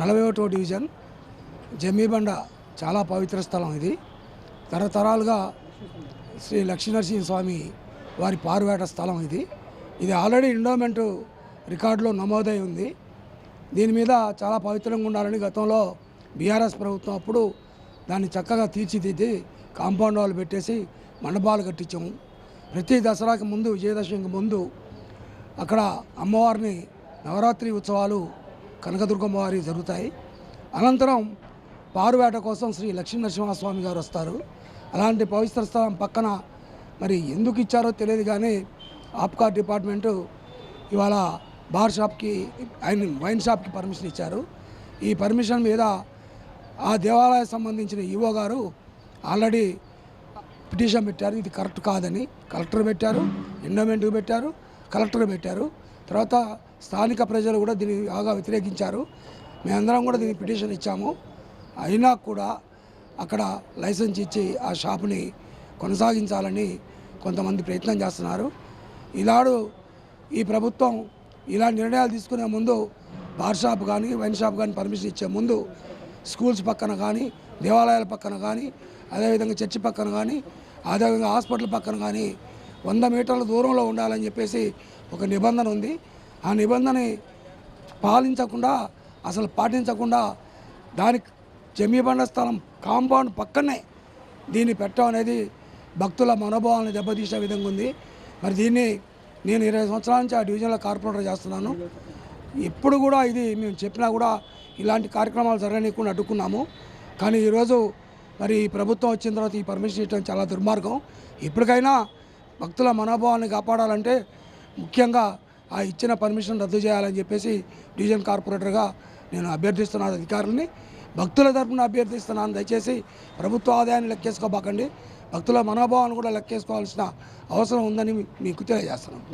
నలభై ఒకటో డివిజన్ జమ్మీబండ చాలా పవిత్ర స్థలం ఇది. తరతరాలుగా శ్రీ లక్ష్మీనరసింహ స్వామి వారి పారువేట స్థలం ఇది. ఇది ఆల్రెడీ ఎండోమెంట్ రికార్డులో నమోదై ఉంది. దీని మీద చాలా పవిత్రంగా ఉండాలని గతంలో బీఆర్ఎస్ ప్రభుత్వం అప్పుడు దాన్ని చక్కగా తీర్చిదిద్ది కాంపౌండ్ వాళ్ళు పెట్టేసి మండపాలు కట్టించాము. ప్రతి దసరాకి ముందు విజయదశమికి ముందు అక్కడ అమ్మవారిని నవరాత్రి ఉత్సవాలు కనకదుర్గమ్మ వారి జరుగుతాయి. అనంతరం పారువేట కోసం శ్రీ లక్ష్మీ నరసింహస్వామి గారు వస్తారు. అలాంటి పవిత్ర స్థలం పక్కన మరి ఎందుకు ఇచ్చారో తెలియదు కానీ ఆప్కార్ డిపార్ట్మెంటు ఇవాళ బార్ షాప్కి ఆయన వైన్ షాప్కి పర్మిషన్ ఇచ్చారు. ఈ పర్మిషన్ మీద ఆ దేవాలయం సంబంధించిన ఈవో గారు ఆల్రెడీ పిటిషన్ పెట్టారు. ఇది కరెక్ట్ కాదని కలెక్టర్ పెట్టారు ఎండోమెంట్కి పెట్టారు కలెక్టర్ పెట్టారు. తర్వాత స్థానిక ప్రజలు కూడా దీన్ని బాగా వ్యతిరేకించారు. మేమందరం కూడా దీనికి పిటిషన్ ఇచ్చాము. అయినా కూడా అక్కడ లైసెన్స్ ఇచ్చి ఆ షాపుని కొనసాగించాలని కొంతమంది ప్రయత్నం చేస్తున్నారు. ఇలాడు ఈ ప్రభుత్వం ఇలా నిర్ణయాలు తీసుకునే ముందు బార్ షాప్ కానీ వైన్ షాప్ కానీ పర్మిషన్ ఇచ్చే ముందు స్కూల్స్ పక్కన కానీ దేవాలయాల పక్కన కానీ అదేవిధంగా చర్చి పక్కన కానీ అదేవిధంగా హాస్పిటల్ పక్కన కానీ వంద మీటర్ల దూరంలో ఉండాలని చెప్పేసి ఒక నిబంధన ఉంది. ఆ నిబంధనని పాలించకుండా అసలు పాటించకుండా దానికి జమీబండ స్థలం కాంపౌండ్ పక్కనే దీన్ని పెట్టడం అనేది భక్తుల మనోభావాలను దెబ్బతీసే విధంగా ఉంది. మరి దీన్ని నేను ఇరవై సంవత్సరాల నుంచి ఆ డివిజన్లో కార్పొరేటర్ చేస్తున్నాను. ఎప్పుడు కూడా ఇది మేము చెప్పినా కూడా ఇలాంటి కార్యక్రమాలు జరగనీయకుండా అడ్డుకున్నాము. కానీ ఈరోజు మరి ఈ ప్రభుత్వం వచ్చిన తర్వాత ఈ పర్మిషన్ ఇవ్వడం చాలా దుర్మార్గం. ఇప్పటికైనా భక్తుల మనోభావాన్ని కాపాడాలంటే ముఖ్యంగా ఆ ఇచ్చిన పర్మిషన్ రద్దు చేయాలని చెప్పేసి డివిజన్ కార్పొరేటర్గా నేను అభ్యర్థిస్తున్నాను అధికారులని భక్తుల తరఫున అభ్యర్థిస్తున్నాను. దయచేసి ప్రభుత్వ ఆదాయాన్ని లెక్కేసుకోబాకండి. భక్తుల మనోభావాన్ని కూడా లెక్కేసుకోవాల్సిన అవసరం ఉందని మీకు తెలియజేస్తున్నాను